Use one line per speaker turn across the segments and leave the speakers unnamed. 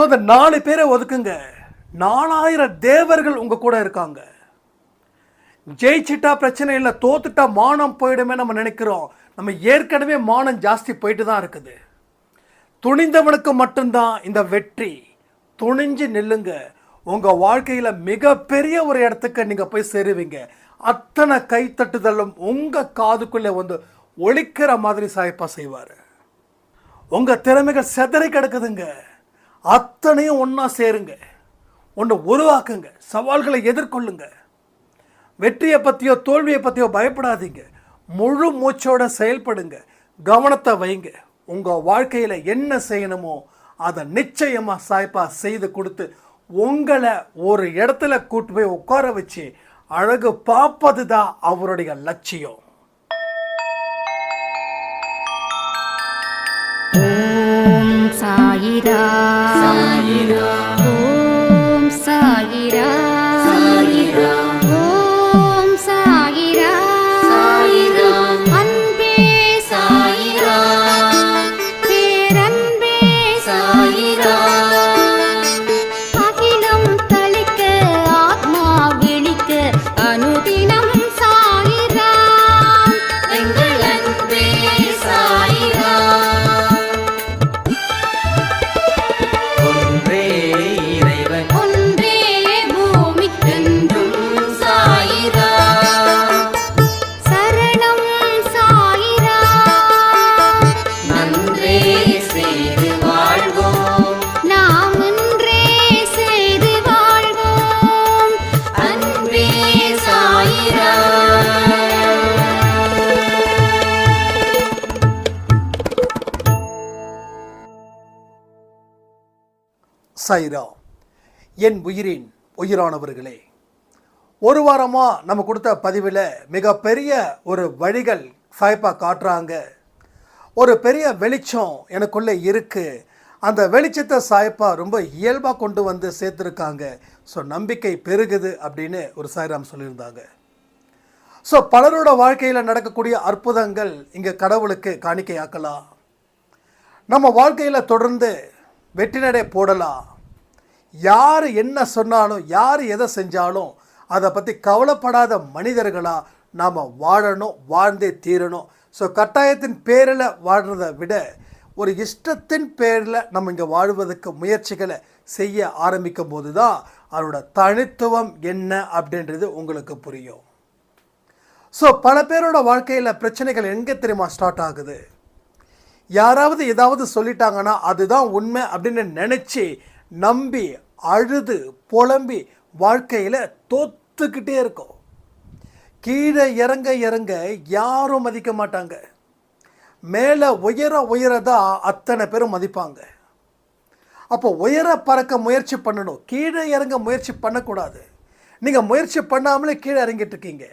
So அந்த நாலு பேரை ஒதுக்குங்க. நாலாயிரம் தேவர்கள் உங்கள் கூட இருக்காங்க. ஜெயிச்சிட்டா பிரச்சனை இல்லை தோத்துட்டா மானம் போயிடுமே நம்ம நினைக்கிறோம். நம்ம ஏற்கனவே மானம் ஜாஸ்தி போயிட்டு தான் இருக்குது. துணிந்தவனுக்கு மட்டும்தான் இந்த வெற்றி. துணிஞ்சு நில்லுங்க. உங்கள் வாழ்க்கையில் மிகப்பெரிய ஒரு இடத்துக்கு நீங்கள் போய் சேருவீங்க. அத்தனை கைத்தட்டுதலும் உங்கள் காதுக்குள்ளே வந்து ஒழிக்கிற மாதிரி சாய்ப்பா செய்வார். உங்கள் திறமைகள் செதறி கிடக்குதுங்க. அத்தனையும் ஒன்றா சேருங்க. ஒன்று உருவாக்குங்க. சவால்களை எதிர்கொள்ளுங்க. வெற்றியை பற்றியோ தோல்வியை பற்றியோ பயப்படாதீங்க. முழு மூச்சோட செயல்படுங்க. கவனத்தை வைங்க. உங்கள் வாழ்க்கையில் என்ன செய்யணுமோ அதை நிச்சயமாக சாய்ப்பா செய்து கொடுத்து உங்களை ஒரு இடத்துல கூட்டு போய் உட்கார வச்சு அழகு பார்ப்பது தான் அவருடைய லட்சியம்.
சாயிரா சாயிரா
சைரா என் உயிரின் உயிரானவர்களே ஒரு வாரமாக நம்ம கொடுத்த பதிவில் மிகப்பெரிய ஒரு வழிகள் சாய்ப்பா காட்டுறாங்க. ஒரு பெரிய வெளிச்சம் எனக்குள்ளே இருக்குது அந்த வெளிச்சத்தை சாய்ப்பா ரொம்ப இயல்பாக கொண்டு வந்து சேர்த்துருக்காங்க. ஸோ நம்பிக்கை பெருகுது அப்படின்னு ஒரு சாய்ராம் சொல்லியிருந்தாங்க. ஸோ பலரோட வாழ்க்கையில் நடக்கக்கூடிய அற்புதங்கள் இங்கே கடவுளுக்கு காணிக்கையாக்கலாம். நம்ம வாழ்க்கையில் தொடர்ந்து வெற்றி நடை போடலாம். யார் என்ன சொன்னாலும் யார் எதை செஞ்சாலும் அதை பற்றி கவலைப்படாத மனிதர்களாக நாம் வாழணும் வாழ்ந்தே தீரணும். ஸோ கட்டாயத்தின் பேரில் வாழ்கிறத விட ஒரு இஷ்டத்தின் பேரில் நம்ம இங்கே வாழ்வதற்கு முயற்சிகளை செய்ய ஆரம்பிக்கும் போது தான் அதோட தனித்துவம் என்ன அப்படின்றது உங்களுக்கு புரியும். ஸோ பல பேரோட வாழ்க்கையில் பிரச்சனைகள் எங்கே தெரியுமா ஸ்டார்ட் ஆகுது? யாராவது ஏதாவது சொல்லிட்டாங்கன்னா அதுதான் உண்மை அப்படின்னு நினச்சி நம்பி அழுது புலம்பி வாழ்க்கையில் தோத்துக்கிட்டே இருக்கும். கீழே இறங்க இறங்க யாரும் மதிக்க மாட்டாங்க. மேலே உயர உயர தான் அத்தனை பேரும் மதிப்பாங்க. அப்போ உயர பறக்க முயற்சி பண்ணணும். கீழே இறங்க முயற்சி பண்ணக்கூடாது. நீங்கள் முயற்சி பண்ணாமலே கீழே இறங்கிட்டு இருக்கீங்க.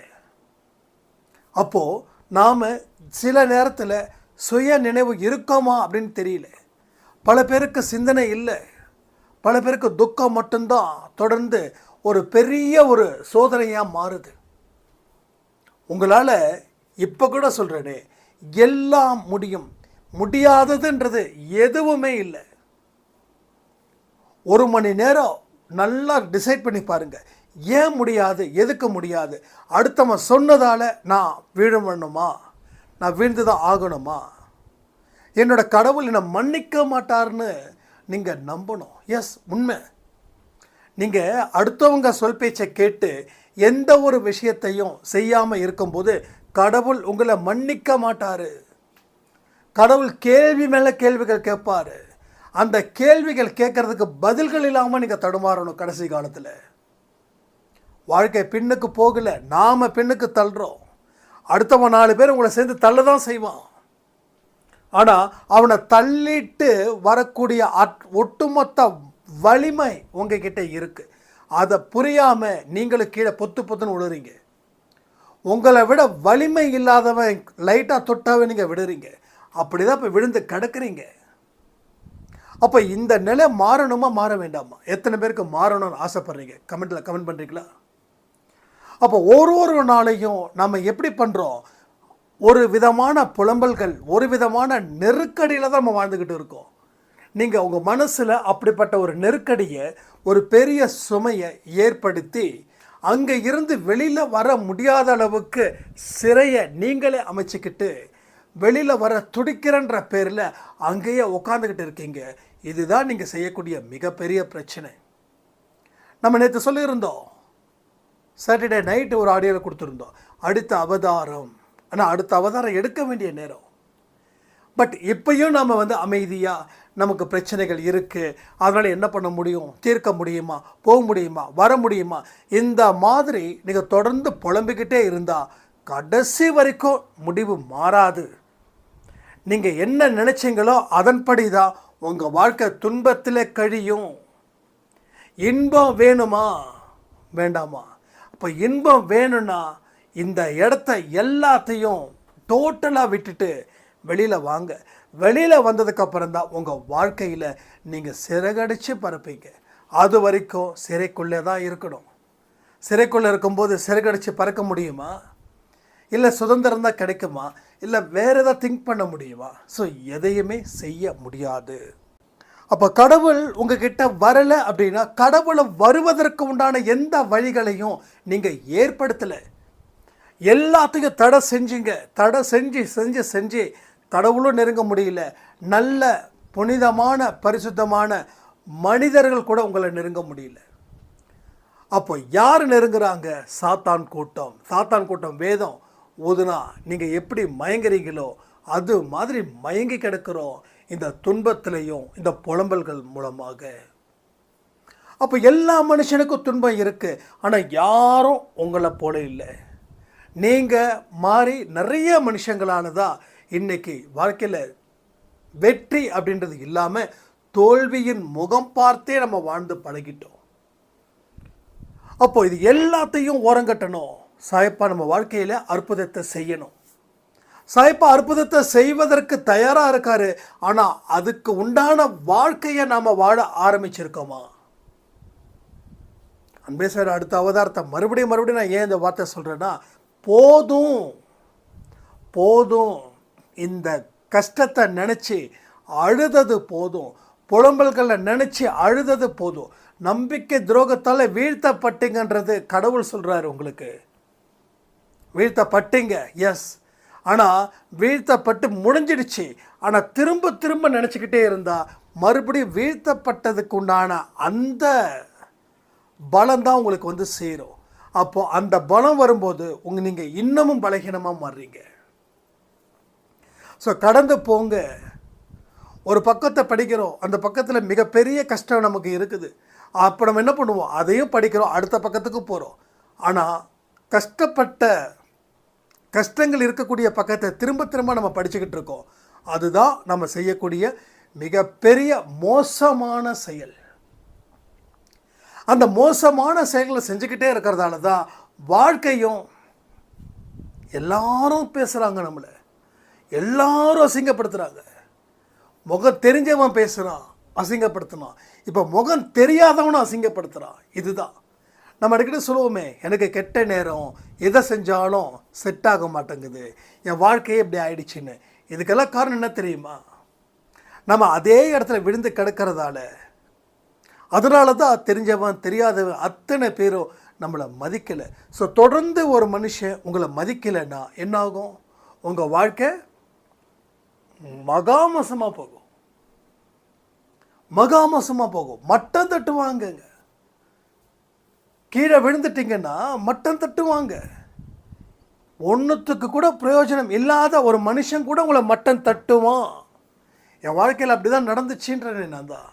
அப்போது நாம் சில நேரத்தில் சுய நினைவு இருக்கோமா அப்படின்னு தெரியல. பல பேருக்கு சிந்தனை இல்லை. பல பேருக்கு துக்கம் மட்டும்தான். தொடர்ந்து ஒரு பெரிய ஒரு சோதனையாக மாறுது. உங்களால் இப்போ கூட சொல்கிறேனே எல்லாம் முடியும். முடியாததுன்றது எதுவுமே இல்லை. ஒரு மணி நேரம் நல்லா டிசைட் பண்ணி பாருங்க. ஏன் முடியாது? எதுக்கு முடியாது? அடுத்தவன் சொன்னதால் நான் வீழ வேணுமா நான் வீழ்ந்து தான் ஆகணுமா? என்னோட கடவுள் என்னை மன்னிக்க மாட்டார்னு நீங்கள் நம்பணும். எஸ் உண்மை. நீங்கள் அடுத்தவங்க சொல் பேச்சை கேட்டு எந்த ஒரு விஷயத்தையும் செய்யாமல் இருக்கும்போது கடவுள் உங்களை மன்னிக்க மாட்டார். கடவுள் கேள்வி மேலே கேள்விகள் கேட்பாரு. அந்த கேள்விகள் கேட்கறதுக்கு பதில்கள் இல்லாமல் நீங்கள் தடுமாறணும் கடைசி காலத்தில். வாழ்க்கை பின்னுக்கு போகலை நாம் பின்னுக்கு தள்ளுறோம். அடுத்தவன் நாலு பேர் உங்களை சேர்ந்து தள்ள தான் செய்வான். ஆனால் அவனை தள்ளிட்டு வரக்கூடிய அட் ஒட்டுமொத்த வலிமை உங்ககிட்ட இருக்குது அதை புரியாமல் நீங்களும் கீழே பொத்து பொத்துன்னு விழுறீங்க உங்களை விட வலிமை இல்லாதவன் லைட்டாக தொட்டாவே நீங்கள் விடுறீங்க அப்படி தான் இப்போ விழுந்து கிடக்குறீங்க. அப்போ இந்த நிலை மாறணுமா மாற வேண்டாமா? எத்தனை பேருக்கு மாறணும்னு ஆசைப்பட்றீங்க? கமெண்ட்டில் கமெண்ட் பண்ணுறீங்களா அப்போ ஒரு ஒரு நாளையும் நம்ம எப்படி பண்ணுறோம் ஒரு விதமான புலம்பல்கள் ஒரு விதமான நெருக்கடியில் தான் நம்ம வாழ்ந்துக்கிட்டு இருக்கோம். நீங்கள் உங்கள் மனசில் அப்படிப்பட்ட ஒரு நெருக்கடியை ஒரு பெரிய சுமையை ஏற்படுத்தி அங்கே இருந்து வெளியில் வர முடியாத அளவுக்கு சிறையை நீங்களே அமைச்சிக்கிட்டு வெளியில் வர துடிக்கிறன்ற பேரில் அங்கேயே உட்காந்துக்கிட்டு இருக்கீங்க. இதுதான் நீங்கள் செய்யக்கூடிய மிகப்பெரிய பிரச்சனை. நம்ம நேற்று சொல்லியிருந்தோம். சாட்டர்டே நைட்டு ஒரு ஆடியோவில் கொடுத்துருந்தோம். அடுத்த அவதாரம். ஆனால் அடுத்த அவதாரம் எடுக்க வேண்டிய நேரம். பட் இப்பயும் நாம் வந்து அமைதியாக நமக்கு பிரச்சனைகள் இருக்குது அதனால் என்ன பண்ண முடியும்? தீர்க்க முடியுமா? போக முடியுமா? வர முடியுமா? இந்த மாதிரி நீங்கள் தொடர்ந்து புலம்பிக்கிட்டே இருந்தால் கடைசி வரைக்கும் முடிவு மாறாது. நீங்கள் என்ன நினச்சிங்களோ அதன்படி தான் உங்கள் வாழ்க்கை துன்பத்தில் கழியும். இன்பம் வேணுமா? வேண்டாமா? அப்போ இன்பம் வேணும்னா இந்த இடத்த எல்லாத்தையும் டோட்டலாக விட்டுட்டு வெளியில் வாங்க. வெளியில் வந்ததுக்கப்புறம் தான் உங்கள் வாழ்க்கையில் நீங்கள் சிறகடிச்சு பறப்பீங்க அது வரைக்கும் சிறைக்குள்ளே தான் இருக்கணும். சிறைக்குள்ளே இருக்கும்போது சிறகடிச்சு பறக்க முடியுமா? இல்லை சுதந்திரம் தான் கிடைக்குமா? இல்லை வேறு எதாவது திங்க் பண்ண முடியுமா? ஸோ எதையுமே செய்ய முடியாது. அப்போ கடவுள் உங்ககிட்ட வரலை அப்படின்னா கடவுளை வருவதற்கு உண்டான எந்த வழிகளையும் நீங்கள் ஏற்படுத்தலை. எல்லாத்தையும் தடை செஞ்சுங்க. தடை செஞ்சு செஞ்சு செஞ்சு கடவுளும் நெருங்க முடியல. நல்ல புனிதமான பரிசுத்தமான மனிதர்கள் கூட உங்களை நெருங்க முடியல. அப்போ யார் நெருங்குறாங்க? சாத்தான் கூட்டம். சாத்தான் கூட்டம் வேதம் ஓதுனா நீங்கள் எப்படி மயங்குறீங்களோ அது மாதிரி மயங்கி கிடக்கிறோம் இந்த துன்பத்திலையும் இந்த புலம்பல்கள் மூலமாக. அப்போ எல்லா மனுஷனுக்கும் துன்பம் இருக்குது ஆனால் யாரும் உங்களை போல இல்லை. நீங்கள் மாறி நிறைய மனுஷங்களானதா இன்னைக்கு வாழ்க்கையில் வெற்றி அப்படின்றது இல்லாமல் தோல்வியின் முகம் பார்த்தே நம்ம வாழ்ந்து பழகிட்டோம். அப்போ இது எல்லாத்தையும் ஓரங்கட்டணும். சாயப்பா நம்ம வாழ்க்கையில் அற்புதத்தை செய்யணும். சாயப்பா அற்புதத்தை செய்வதற்கு தயாராக இருக்காரு. ஆனால் அதுக்கு உண்டான வாழ்க்கையை நாம் வாழ ஆரம்பிச்சிருக்கோமா? அன்பே சார் அடுத்த அவதாரத்தை மறுபடியும் மறுபடியும் நான் ஏன் இந்த வார்த்தை சொல்கிறேன்னா போதும் போதும். இந்த கஷ்டத்தை நினச்சி அழுதது போதும். புலம்பல்களை நினச்சி அழுதது போதும். நம்பிக்கை துரோகத்தால் வீழ்த்தப்பட்டீங்கன்றது கடவுள் சொல்கிறார் உங்களுக்கு. வீழ்த்தப்பட்டீங்க எஸ் ஆனால் வீழ்த்தப்பட்டு முடிஞ்சிடுச்சு. ஆனால் திரும்ப திரும்ப நினச்சிக்கிட்டே இருந்தால் மறுபடியும் வீழ்த்தப்பட்டதுக்கு உண்டான அந்த பலம் தான் உங்களுக்கு வந்து சேரும். அப்போது அந்த பலம் வரும்போது உங்கள் நீங்கள் இன்னமும் பலகீனமாக மாறுறீங்க. ஸோ கடந்து போங்க. ஒரு பக்கத்தை படிக்கிறோம். அந்த பக்கத்தில் மிகப்பெரிய கஷ்டம் நமக்கு இருக்குது. அப்போ நம்ம என்ன பண்ணுவோம்? அதையும் படிக்கிறோம். அடுத்த பக்கத்துக்கு போகிறோம் ஆனால் கஷ்டப்பட்ட கஷ்டங்கள் இருக்கக்கூடிய பக்கத்தை திரும்ப திரும்ப நம்ம படிச்சுக்கிட்டு இருக்கோம். அதுதான் நம்ம செய்யக்கூடிய மிகப்பெரிய மோசமான செயல். அந்த மோசமான செயல்களை செஞ்சுக்கிட்டே இருக்கிறதால தான் வாழ்க்கையும் எல்லாரும் பேசுகிறாங்க நம்மளை. எல்லாரும் அசிங்கப்படுத்துகிறாங்க முகம் தெரிஞ்சவன் பேசுகிறான் அசிங்கப்படுத்தினான். இப்போ முகம் தெரியாதவனும் அசிங்கப்படுத்துகிறான் இதுதான். நம்ம அடிக்கடி சொல்லுவோமே எனக்கு கெட்ட நேரம் எதை செஞ்சாலும் செட் ஆக மாட்டேங்குது. என் வாழ்க்கையே இப்படி ஆயிடுச்சுன்னு. இதுக்கெல்லாம் காரணம் என்ன தெரியுமா? நம்ம அதே இடத்துல விழுந்து கிடக்கிறதால அதனால தான் தெரிஞ்சவன் தெரியாதவன் அத்தனை பேரும் நம்மளை மதிக்கலை. ஸோ தொடர்ந்து ஒரு மனுஷன் உங்களை மதிக்கலைன்னா என்னாகும்? உங்கள் வாழ்க்கை மகாமசமாக போகும். மகாமசமாக போகும். மட்டம் தட்டுவாங்கங்க. கீழே விழுந்துட்டீங்கன்னா மட்டம் தட்டுவாங்க. ஒன்றுத்துக்கு கூட பிரயோஜனம் இல்லாத ஒரு மனுஷன் கூட உங்களை மட்டம் தட்டுவான். என் வாழ்க்கையில் அப்படி தான் நடந்துச்சுன்றேன் நான் தான்.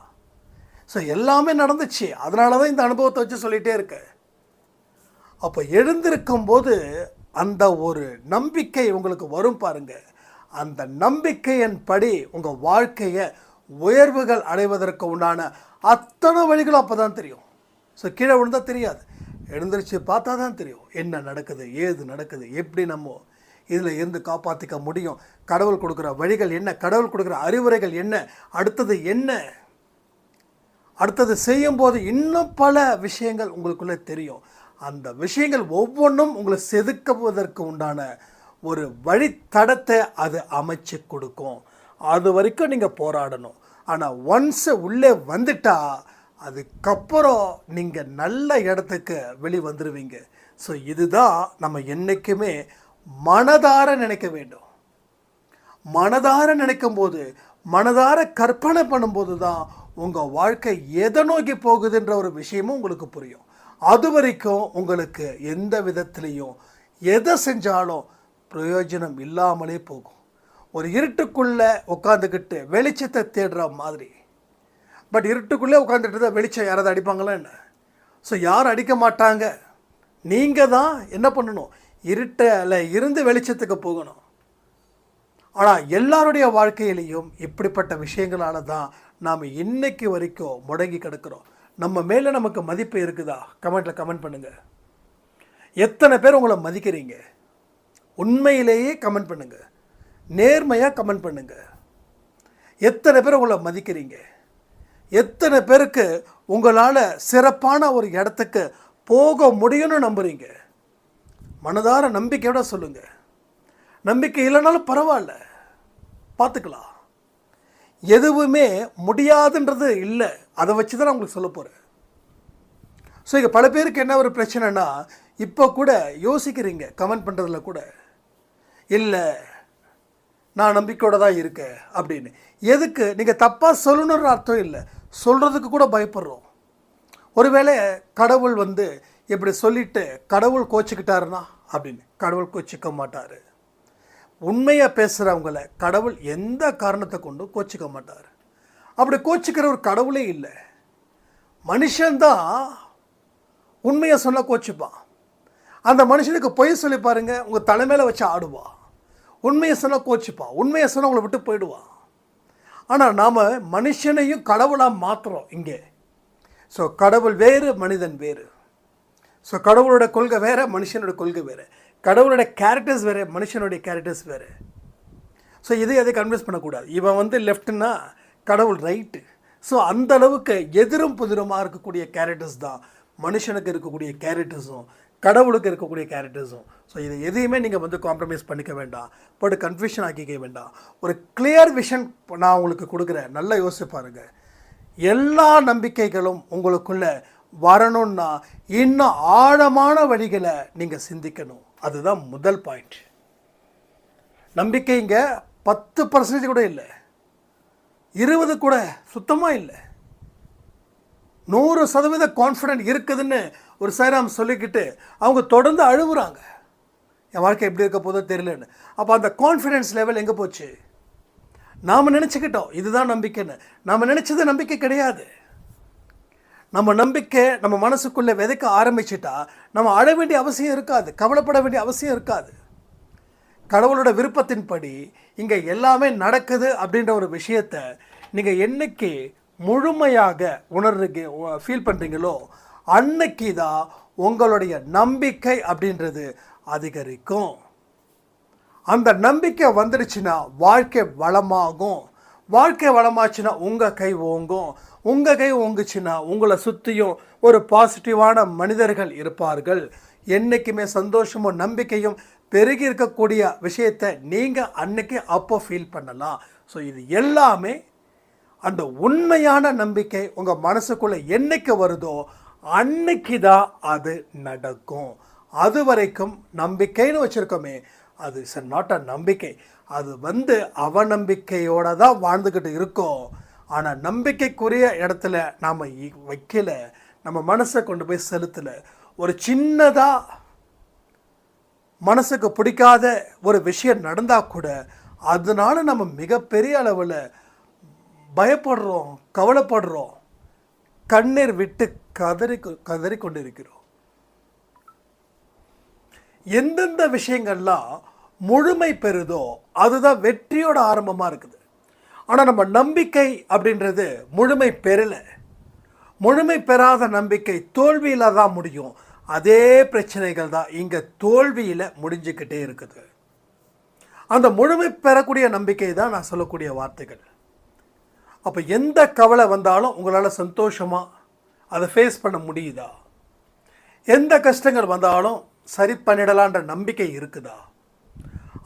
ஸோ எல்லாமே நடந்துச்சு. அதனால தான் இந்த அனுபவத்தை வச்சு சொல்லிகிட்டே இருக்கேன் அப்போ எழுந்திருக்கும் போது அந்த ஒரு நம்பிக்கை உங்களுக்கு வரும் பாருங்க. அந்த நம்பிக்கையின் படி உங்கள் வாழ்க்கையை உயர்வுகள் அடைவதற்கு உண்டான அத்தனை வழிகளும் அப்போ தான் தெரியும். ஸோ கீழே விழுந்தால் தெரியாது. எழுந்திரிச்சு பார்த்தா தான் தெரியும். என்ன நடக்குது ஏது நடக்குது எப்படி நம்ம இதில் இருந்து காப்பாற்றிக்க முடியும்? கடவுள் கொடுக்குற வழிகள் என்ன? கடவுள் கொடுக்குற அறிவுரைகள் என்ன? அடுத்தது என்ன? அடுத்தது செய்யும்போது இன்னும் பல விஷயங்கள் உங்களுக்குள்ளே தெரியும். அந்த விஷயங்கள் ஒவ்வொன்றும் உங்களை செதுக்குவதற்கு உண்டான ஒரு வழித்தடத்தை அது அமைச்சு கொடுக்கும். அது வரைக்கும் நீங்கள் போராடணும். ஆனால் ஒன்ஸ் உள்ளே வந்துட்டா அதுக்கப்புறம் நீங்கள் நல்ல இடத்துக்கு வெளி வந்துடுவீங்க ஸோ இதுதான் நம்ம என்றைக்குமே மனதார நினைக்க வேண்டும். மனதார நினைக்கும் போது மனதார கற்பனை பண்ணும்போது தான் உங்கள் வாழ்க்கை எதை நோக்கி போகுதுன்ற ஒரு விஷயமும் உங்களுக்கு புரியும். அது வரைக்கும் உங்களுக்கு எந்த விதத்துலேயும் எதை செஞ்சாலும் பிரயோஜனம் இல்லாமலே போகும். ஒரு இருட்டுக்குள்ளே உட்காந்துக்கிட்டு வெளிச்சத்தை தேடுற மாதிரி. பட் இருட்டுக்குள்ளே உட்காந்துட்டு தான் வெளிச்சம் யாராவது அடிப்பாங்களா என்ன? ஸோ யாரும் அடிக்க மாட்டாங்க. நீங்கள் தான் என்ன பண்ணணும்? இருட்டில் இருந்து வெளிச்சத்துக்கு போகணும். ஆனால் எல்லாருடைய வாழ்க்கையிலையும் இப்படிப்பட்ட விஷயங்களால தான் நாம் இன்னைக்கு வரைக்கும் முடங்கி கிடக்கிறோம். நம்ம மேலே நமக்கு மதிப்பு இருக்குதா? கமெண்ட்டில் கமெண்ட் பண்ணுங்கள் எத்தனை பேர் உங்களை மதிக்கிறீங்க? உண்மையிலேயே கமெண்ட் பண்ணுங்கள் நேர்மையாக கமெண்ட் பண்ணுங்கள் எத்தனை பேர் உங்களை மதிக்கிறீங்க? எத்தனை பேருக்கு உங்களால் சிறப்பான ஒரு இடத்துக்கு போக முடியும்னு நம்புகிறீங்க மனதார நம்பிக்கையோட சொல்லுங்கள் நம்பிக்கை இல்லைனாலும் பரவாயில்ல. பார்த்துக்கலாம். எதுவுமே முடியாதுன்றது இல்லை. அதை வச்சு தான் நான் உங்களுக்கு சொல்ல போகிறேன் ஸோ இங்கே பல பேருக்கு என்ன ஒரு பிரச்சனைனா இப்போ கூட யோசிக்கிறீங்க கமெண்ட் பண்ணுறதுல கூட. இல்லை நான் நம்பிக்கையோடு தான் இருக்கேன் அப்படின்னு. எதுக்கு? நீங்கள் தப்பாக சொல்லணுன்ற அர்த்தம் இல்லை. சொல்கிறதுக்கு கூட பயப்படுறோம். ஒருவேளை கடவுள் வந்து இப்படி சொல்லிட்டு கடவுள் கோச்சிக்கிட்டாருன்னா அப்படின்னு. கடவுள் கோச்சிக்க மாட்டார். உண்மையாக பேசுகிறவங்கள கடவுள் எந்த காரணத்தை கொண்டும் கோச்சிக்க மாட்டார். அப்படி கோச்சிக்கிற ஒரு கடவுளே இல்லை. மனுஷன்தான் உண்மையை சொல்ல கோச்சிப்பான். அந்த மனுஷனுக்கு பொய் சொல்லி பாருங்கள் உங்கள் தலைமையில் வச்சு ஆடுவான் உண்மையை சொன்னால் கோச்சிப்பான் உண்மையை சொன்னால் உங்களை விட்டு போயிடுவான் ஆனால் நாம் மனுஷனையும் கடவுளாக மாற்றுறோம் இங்கே. ஸோ கடவுள் வேறு மனிதன் வேறு. ஸோ கடவுளோட கொள்கை வேறு மனுஷனோட கொள்கை வேறு. கடவுளோட கேரக்டர்ஸ் வேறு மனுஷனுடைய கேரக்டர்ஸ் வேறு. ஸோ இதை அதை கன்வின்ஸ் பண்ணக்கூடாது. இவன் வந்து லெஃப்ட்னா கடவுள் ரைட்டு ஸோ அந்த அளவுக்கு எதிரும் புதிருமாக இருக்கக்கூடிய கேரக்டர்ஸ் தான். மனுஷனுக்கு இருக்கக்கூடிய கேரக்டர்ஸும் கடவுளுக்கு இருக்கக்கூடிய கேரக்டர்ஸும் ஸோ இதை எதையுமே நீங்கள் வந்து காம்ப்ரமைஸ் பண்ணிக்க வேண்டாம். பட் கன்ஃபியூஷன் ஆக்கிக்க வேண்டாம். ஒரு கிளியர் விஷன் நான் உங்களுக்கு கொடுக்குறேன். நல்லா யோசிச்சு பாருங்கள் எல்லா நம்பிக்கைகளும் உங்களுக்குள்ளே வரணும்னா இன்னும் ஆழமான வழிகளை நீங்கள் சிந்திக்கணும். அதுதான் முதல் பாயிண்ட் நம்பிக்கை இங்கே பத்து பர்சன்டேஜ் கூட இல்லை. இருபது கூட சுத்தமாக இல்லை. நூறு சதவீத கான்ஃபிடென்ட் இருக்குதுன்னு ஒரு சைராம் சொல்லிக்கிட்டு அவங்க தொடர்ந்து அழுகுறாங்க என் வாழ்க்கை எப்படி இருக்க போதோ தெரியலன்னு. அப்போ அந்த கான்ஃபிடென்ஸ் லெவல் எங்கே போச்சு? நாம் நினச்சிக்கிட்டோம் இதுதான் நம்பிக்கைன்னு. நாம் நினச்சது நம்பிக்கை கிடையாது. நம்ம நம்பிக்கை நம்ம மனசுக்குள்ளே விதைக்க ஆரம்பிச்சிட்டா நம்ம அழ வேண்டிய அவசியம் இருக்காது கவலைப்பட வேண்டிய அவசியம் இருக்காது. கடவுளோட விருப்பத்தின்படி இங்கே எல்லாமே நடக்குது அப்படின்ற ஒரு விஷயத்த நீங்கள் என்னைக்கு முழுமையாக உணர்றீங்க ஃபீல் பண்ணுறீங்களோ அன்னைக்கு தான் உங்களுடைய நம்பிக்கை அப்படின்றது அதிகரிக்கும். அந்த நம்பிக்கை வந்துடுச்சுன்னா வாழ்க்கை வளமாகும். வாழ்க்கை வளமாச்சுன்னா உங்கள் கை ஓங்கும். உங்கள் கை ஓங்குச்சுன்னா உங்களை சுற்றியும் ஒரு பாசிட்டிவான மனிதர்கள் இருப்பார்கள். என்றைக்குமே சந்தோஷமும் நம்பிக்கையும் பெருகி இருக்கக்கூடிய விஷயத்தை நீங்கள் அன்னைக்கு அப்போ ஃபீல் பண்ணலாம். ஸோ இது எல்லாமே அந்த உண்மையான நம்பிக்கை உங்கள் மனசுக்குள்ளே என்னைக்கு வருதோ அன்னைக்கு தான் அது நடக்கும். அது வரைக்கும் நம்பிக்கைன்னு வச்சுருக்கோமே அது இஸ் நாட் அ நம்பிக்கை. அது வந்து அவநம்பிக்கையோடு தான் வாழ்ந்துக்கிட்டு இருக்கோம். ஆனால் நம்பிக்கைக்குரிய இடத்துல நாம் வைக்கல. நம்ம மனசை கொண்டு போய் செலுத்தலை. ஒரு சின்னதாக மனசுக்கு பிடிக்காத ஒரு விஷயம் நடந்தால் கூட அதனால் நம்ம மிகப்பெரிய அளவில் பயப்படுறோம் கவலைப்படுறோம். கண்ணீர் விட்டு கதறி கதறி கொண்டிருக்கிறோம். எந்தெந்த விஷயங்கள்லாம் முழுமை பெறுதோ அதுதான் வெற்றியோட ஆரம்பமாக இருக்குது. ஆனால் நம்ம நம்பிக்கை அப்படின்றது முழுமை பெறலை. முழுமை பெறாத நம்பிக்கை தோல்வியில் தான் முடியும். அதே பிரச்சனைகள் தான் இங்கே தோல்வியில் முடிஞ்சுக்கிட்டே இருக்குது. அந்த முழுமை பெறக்கூடிய நம்பிக்கை தான் நான் சொல்லக்கூடிய வார்த்தைகள். அப்போ எந்த கவலை வந்தாலும் உங்களால் சந்தோஷமாக அதை ஃபேஸ் பண்ண முடியுதா? எந்த கஷ்டங்கள் வந்தாலும் சரி பண்ணிடலான்ற நம்பிக்கை இருக்குதா?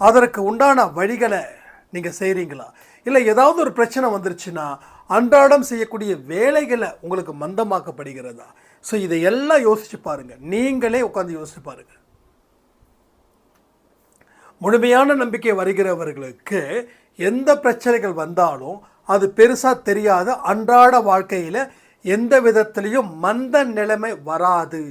அதற்கு உண்டான வழிகளை நீங்கள் செய்கிறீங்களா இல்லை ஏதாவது ஒரு பிரச்சனை வந்துருச்சுன்னா அன்றாடம் செய்யக்கூடிய வேலைகளை உங்களுக்கு மந்தமாக்கப்படுகிறதா? ஸோ இதையெல்லாம் யோசிச்சு பாருங்க. நீங்களே உட்காந்து யோசிச்சு பாருங்க. முழுமையான நம்பிக்கை வருகிறவர்களுக்கு எந்த பிரச்சனைகள் வந்தாலும் அது பெருசாக தெரியாத அன்றாட வாழ்க்கையில் எந்த விதத்துலேயும் மந்த நிலைமை வராது.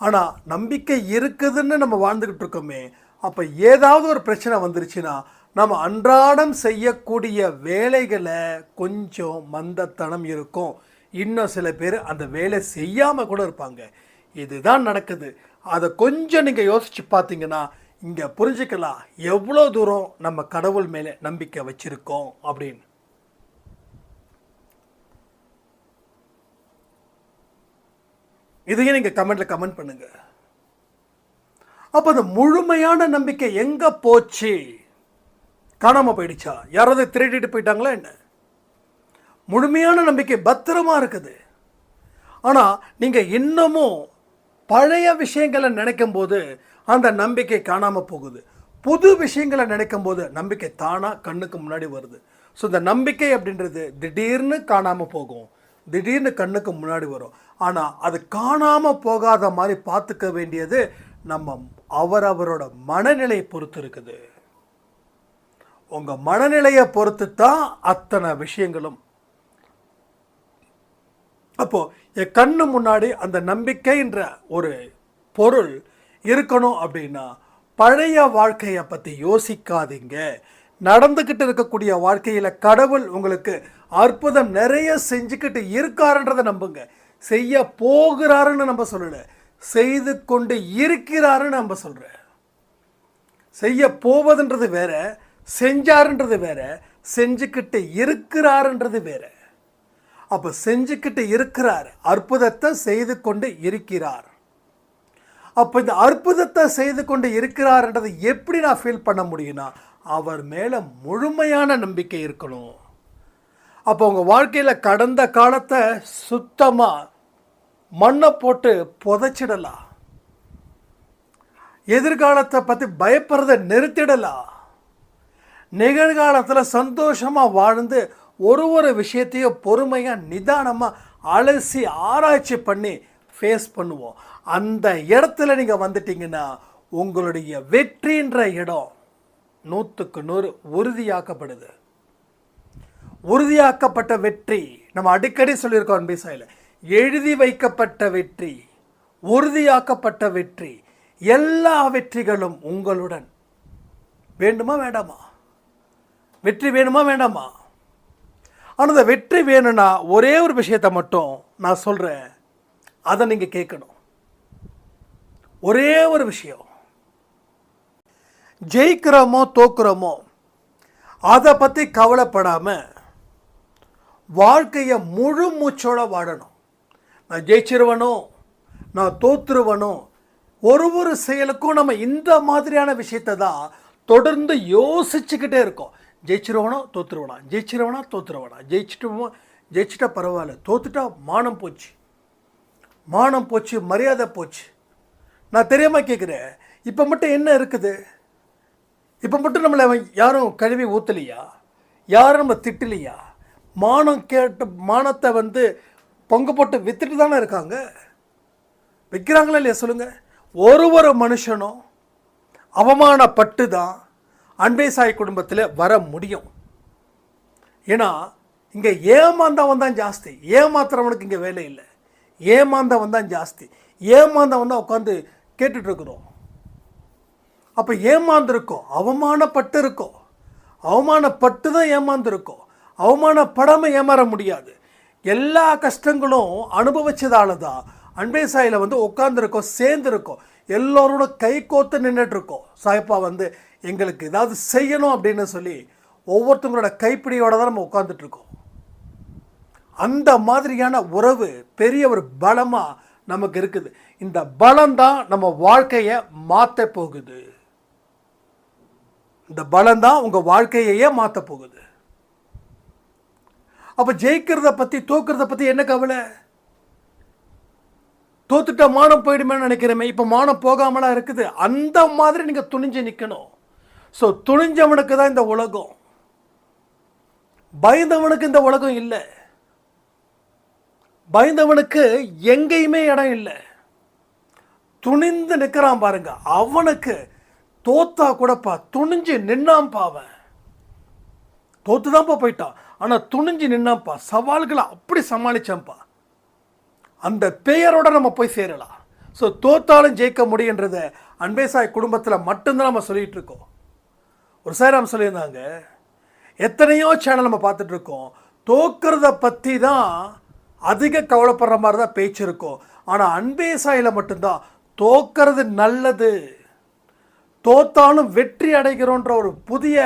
ஆனால் நம்பிக்கை இருக்குதுன்னு நம்ம வாழ்ந்துக்கிட்டு இருக்கோமே அப்போ ஏதாவது ஒரு பிரச்சனை வந்துருச்சுன்னா நம்ம அன்றாடம் செய்யக்கூடிய வேலைகளை கொஞ்சம் மந்தத்தனம் இருக்கும். இன்னும் சில பேர் அந்த வேலை செய்யாமல் கூட இருப்பாங்க. இதுதான் நடக்குது. அதை கொஞ்சம் நீங்கள் யோசித்து பார்த்தீங்கன்னா இங்கே புரிஞ்சுக்கலாம் எவ்வளோ தூரம் நம்ம கடவுள் மேலே நம்பிக்கை வச்சுருக்கோம் அப்படின்னு. இதையும் நீங்கள் கமெண்ட்டில் கமெண்ட் பண்ணுங்கள் அப்போ அந்த முழுமையான நம்பிக்கை எங்கே போச்சு? காணாமல் போயிடுச்சா? யாராவது திருடிட்டு போயிட்டாங்களா என்ன? முழுமையான நம்பிக்கை பத்திரமா இருக்குது. ஆனால் நீங்கள் இன்னமும் பழைய விஷயங்களை நினைக்கும் போது அந்த நம்பிக்கை காணாமல் போகுது. புது விஷயங்களை நினைக்கும் போது நம்பிக்கை தானாக கண்ணுக்கு முன்னாடி வருது. ஸோ இந்த நம்பிக்கை அப்படின்றது திடீர்னு காணாமல் போகும். திடீர்னு கண்ணுக்கு முன்னாடி வரும். ஆனால் அது காணாமல் போகாத மாதிரி பார்த்துக்க வேண்டியது நம்ம அவரவரோட மனநிலையை பொறுத்து இருக்குது. உங்கள் மனநிலையை பொறுத்து தான் அத்தனை விஷயங்களும். அப்போது என் கண்ணு முன்னாடி அந்த நம்பிக்கைன்ற ஒரு பொருள் இருக்கணும் அப்படின்னா பழைய வாழ்க்கையை பற்றி யோசிக்காதீங்க. நடந்துக்கிட்டு இருக்கக்கூடிய வாழ்க்கையில் கடவுள் உங்களுக்கு அற்புதம் நிறைய செஞ்சுக்கிட்டு இருக்காருன்றதை நம்புங்க. செய்ய போகிறாருன்னு நம்ம சொல்லலை. செய்து கொண்டு இருக்கிறாருன்னு நம்ம சொல்கிறேன் செய்ய போவதுன்றது வேற. செஞ்சாருன்றது வேற செஞ்சுக்கிட்டு இருக்கிறாருன்றது வேற. அப்போ செஞ்சுக்கிட்டு இருக்கிறார் அற்புதத்தை செய்து கொண்டு இருக்கிறார். அப்போ இந்த அற்புதத்தை செய்து கொண்டு இருக்கிறார்ன்றதை எப்படி நான் ஃபீல் பண்ண முடியும்னா அவர் மேலே முழுமையான நம்பிக்கை இருக்கணும். அப்போ உங்கள் வாழ்க்கையில் கடந்த காலத்தை சுத்தமாக மண்ணை போட்டு புதைச்சிடலாம். எதிர்காலத்தை பற்றி பயப்படுறத நிறுத்திடலாம். நிகழ்காலத்தில் சந்தோஷமாக வாழ்ந்து ஒரு ஒரு விஷயத்தையும் பொறுமையாக நிதானமாக அலசி ஆராய்ச்சி பண்ணி ஃபேஸ் பண்ணுவோம். அந்த இடத்துல நீங்கள் வந்துட்டீங்கன்னா உங்களுடைய வெற்றின்ற இடம் நூற்றுக்கு நூறு உறுதியாக்கப்படுது. உறுதியாக்கப்பட்ட வெற்றி நம்ம அடிக்கடி சொல்லியிருக்கோம் அன்பிசாயில் எழுதி வைக்கப்பட்ட வெற்றி உறுதியாக்கப்பட்ட வெற்றி எல்லா வெற்றிகளும் உங்களுடன். வேண்டுமா வேண்டாமா? வெற்றி வேணுமா வேண்டாமா? ஆனால் அந்த வெற்றி வேணும்னா ஒரே ஒரு விஷயத்தை மட்டும் நான் சொல்கிறேன் அதை நீங்கள் கேட்கணும். ஒரே ஒரு விஷயம். ஜெயிக்கிறோமோ தோக்குறோமோ அதை பற்றி கவலைப்படாமல் வாழ்க்கையை முழு மூச்சோட வாழணும். நான் ஜெயிச்சிருவனோ நான் தோத்துருவனோ ஒரு ஒரு செயலுக்கும் நம்ம இந்த மாதிரியான விஷயத்தை தான் தொடர்ந்து யோசிச்சுக்கிட்டே இருக்கோம். ஜெயிச்சிருவனோ தோத்துருவனா? ஜெயிச்சிருவனா தோத்துருவனா? ஜெயிச்சிட்டுமோ ஜெயிச்சிட்டா பரவாயில்ல. தோத்துட்டா மானம் போச்சு. மானம் போச்சு மரியாதை போச்சு. நான் தெரியாமல் கேட்குறேன் இப்போ மட்டும் என்ன இருக்குது? இப்போ மட்டும் நம்மளை அவன் யாரும் கழுவி ஊற்றலையா யாரும் நம்ம திட்டலையா? மானம் கேட்டு மானத்தை வந்து பொங்க போட்டு வித்துட்டு தானே இருக்காங்க? விற்கிறாங்களா இல்லையா சொல்லுங்கள் ஒரு ஒரு மனுஷனும் அவமானப்பட்டு தான் அன்பே சாய் குடும்பத்தில் வர முடியும். ஏன்னா இங்கே ஏமாந்தவன் தான் ஜாஸ்தி. ஏமாத்துறவனுக்கு இங்கே வேலை இல்லை. ஏமாந்தவன் தான் ஜாஸ்தி. ஏமாந்தவன் தான் உட்காந்து கேட்டுட்ருக்குறோம். அப்போ ஏமாந்துருக்கோம். அவமானப்பட்டு இருக்கோம் அவமானப்பட்டு தான் ஏமாந்துருக்கோம். அவமானப்படாமல் ஏமாற முடியாது. எல்லா கஷ்டங்களும் அனுபவிச்சதால தான் அன்பே சாயில் வந்து உட்காந்துருக்கோம் சேர்ந்துருக்கோம். எல்லோரோட கை கோத்து நின்றுட்டுருக்கோம் சாய்ப்பா வந்து எங்களுக்கு ஏதாவது செய்யணும் அப்படின்னு சொல்லி ஒவ்வொருத்தவங்களோட கைப்பிடியோட தான் நம்ம உட்காந்துட்ருக்கோம் அந்த மாதிரியான உறவு பெரிய ஒரு பலமாக நமக்கு இருக்குது. இந்த பலம் தான் நம்ம வாழ்க்கையை மாற்ற போகுது. இந்த பலம் தான் உங்கள் வாழ்க்கையையே மாற்ற போகுது. அப்போ ஜெயிக்கிறத பற்றி தோக்கிறத பற்றி என்ன கவலை? தோத்துட்டா மானம் போயிடுமேன்னு நினைக்கிறேமே இப்போ மானம் போகாமலாம் இருக்குது? அந்த மாதிரி நீங்கள் துணிஞ்சு நிற்கணும் ஸோ துணிஞ்சவனுக்கு தான் இந்த உலகம். பயந்தவனுக்கு இந்த உலகம் இல்லை. பயந்தவனுக்கு எங்கேயுமே இடம் இல்லை. துணிந்து நிற்கிறான் பாருங்க. அவனுக்கு தோத்தா கூடப்பா துணிஞ்சு நின்னான்ப்பா அவன். தோத்துதான்ப்பா போயிட்டான். ஆனால் துணிஞ்சு நின்னான்ப்பா. சவால்களை அப்படி சமாளிச்சான்ப்பா. அந்த பெயரோட நம்ம போய் சேரலாம். ஸோ தோத்தாலும் ஜெயிக்க முடியுன்றதை அன்பேசாய் குடும்பத்தில் மட்டும்தான் நம்ம சொல்லிட்டு இருக்கோம். ஒரு சார் சொல்லியிருந்தாங்க எத்தனையோ சேனல் நம்ம பார்த்துட்ருக்கோம் தோக்கிறத பற்றி தான் அதிக கவலைப்படுற மாதிரி தான் பேச்சு இருக்கும். ஆனால் அன்பே சாயில் மட்டும்தான் தோக்கிறது நல்லது. தோத்தாலும் வெற்றி அடைகிறோன்ற ஒரு புதிய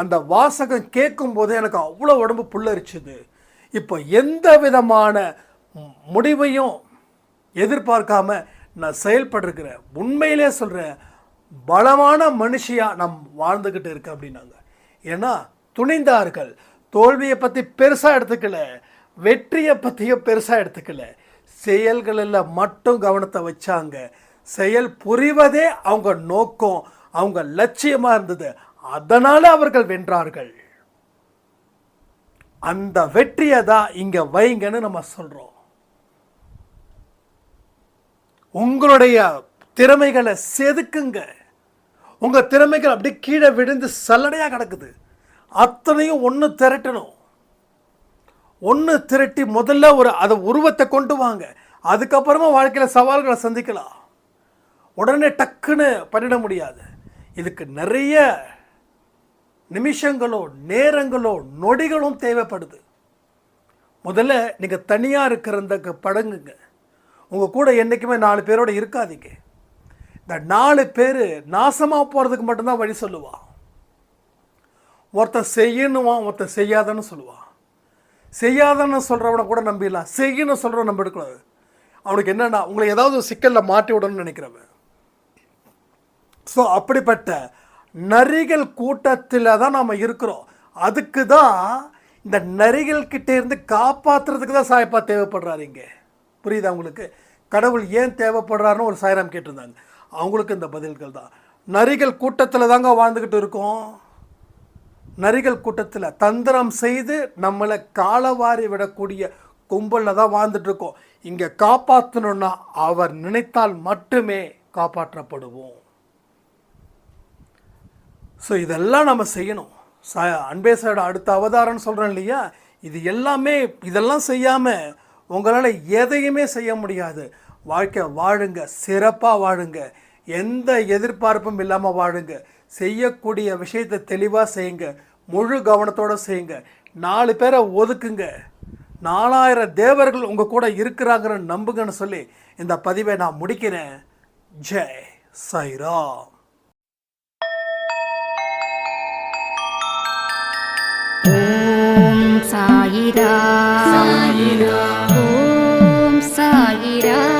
அந்த வாசகம் கேட்கும் போது எனக்கு அவ்வளோ உடம்பு புல்லரிச்சுது. இப்போ எந்த விதமான முடிவையும் எதிர்பார்க்காம நான் செயல்பட்டிருக்கிறேன். உண்மையிலே சொல்கிறேன் பலமான மனுஷியாக நம் வாழ்ந்துக்கிட்டு இருக்கேன் அப்படின்னாங்க. ஏன்னா துணிந்தார்கள். தோல்வியை பற்றி பெருசாக எடுத்துக்கல. வெற்றியை பற்றியும் பெருசாக எடுத்துக்கல. செயல்களில் மட்டும் கவனத்தை வச்சாங்க. செயல் புரிவதே அவங்க நோக்கம் அவங்க லட்சியமாக இருந்தது. அதனால் அவர்கள் வென்றார்கள். அந்த வெற்றியை தான் இங்கே வைங்கன்னு நம்ம சொல்கிறோம் உங்களுடைய திறமைகளை செதுக்குங்க. உங்கள் திறமைகள் அப்படியே கீழே விழுந்து சல்லடையாக கிடக்குது. அத்தனையும் ஒன்று திரட்டணும். ஒன்று திரட்டி முதல்ல ஒரு அதை உருவத்தை கொண்டு வாங்க. அதுக்கப்புறமா வாழ்க்கையில் சவால்களை சந்திக்கலாம். உடனே டக்குன்னு பண்ணிட முடியாது. இதுக்கு நிறைய நிமிஷங்களோ நேரங்களோ நொடிகளும் தேவைப்படுது. முதல்ல நீங்கள் தனியாக இருக்கிறதுக்கு படங்குங்க. உங்கள் கூட என்றைக்குமே நாலு பேரோட இருக்காதீங்க. இந்த நாலு பேர் நாசமாக போகிறதுக்கு மட்டும்தான் வழி சொல்லுவான் ஒருத்தன் செய்யணுவான் ஒருத்தன் செய்யாதன்னு சொல்லுவான் செய்யாதன்னு சொல்கிறவனை கூட நம்பிடலாம் செய்யணும் சொல்கிறவன் நம்ப எடுக்கூடாது அவனுக்கு என்னென்னா உங்களை ஏதாவது ஒரு சிக்கலில் மாட்டி விடணும்னு நினைக்கிறவன். ஸோ அப்படிப்பட்ட நரிகள் கூட்டத்தில் தான் நாம் இருக்கிறோம். அதுக்கு தான் இந்த நரிகள் இருந்து காப்பாற்றுறதுக்கு தான் சாயப்பா தேவைப்படுறாரு இங்கே. புரியுதா உங்களுக்கு? கடவுள் ஏன் தேவைப்படுறாருன்னு ஒரு சாயராம் கேட்டிருந்தாங்க. அவங்களுக்கு இந்த பதில்கள் தான். நரிகள் கூட்டத்தில் தாங்க வாழ்ந்துக்கிட்டு இருக்கோம். நரிகள் கூட்டத்தில் தந்திரம் செய்து நம்மளை காலவாரி விடக்கூடிய கும்பலில் தான் வாழ்ந்துட்டுருக்கோம் இங்கே காப்பாற்றணும்னா அவர் நினைத்தால் மட்டுமே காப்பாற்றப்படுவோம். ஸோ இதெல்லாம் நம்ம செய்யணும். ச அன்பேசரோட அடுத்த அவதாரம்னு சொல்கிறேன் இல்லையா? இது எல்லாமே இதெல்லாம் செய்யாமல் உங்களால் எதையுமே செய்ய முடியாது. வாழ்க்கை வாழுங்க சிறப்பாக வாழுங்க. எந்த எதிர்பார்ப்பும் இல்லாமல் வாழுங்க. செய்யக்கூடிய விஷயத்தை தெளிவாக செய்யுங்க. முழு கவனத்தோடு செய்யுங்க. நாலு பேரை ஒதுக்குங்க. நாலாயிரம் தேவர்கள் உங்கள் கூட இருக்கிறாங்கன்னு நம்புங்கன்னு சொல்லி இந்த பதிவை நான் முடிக்கிறேன். ஜெய் சைராம்.
ஓம் சாயிரா
சாயிரா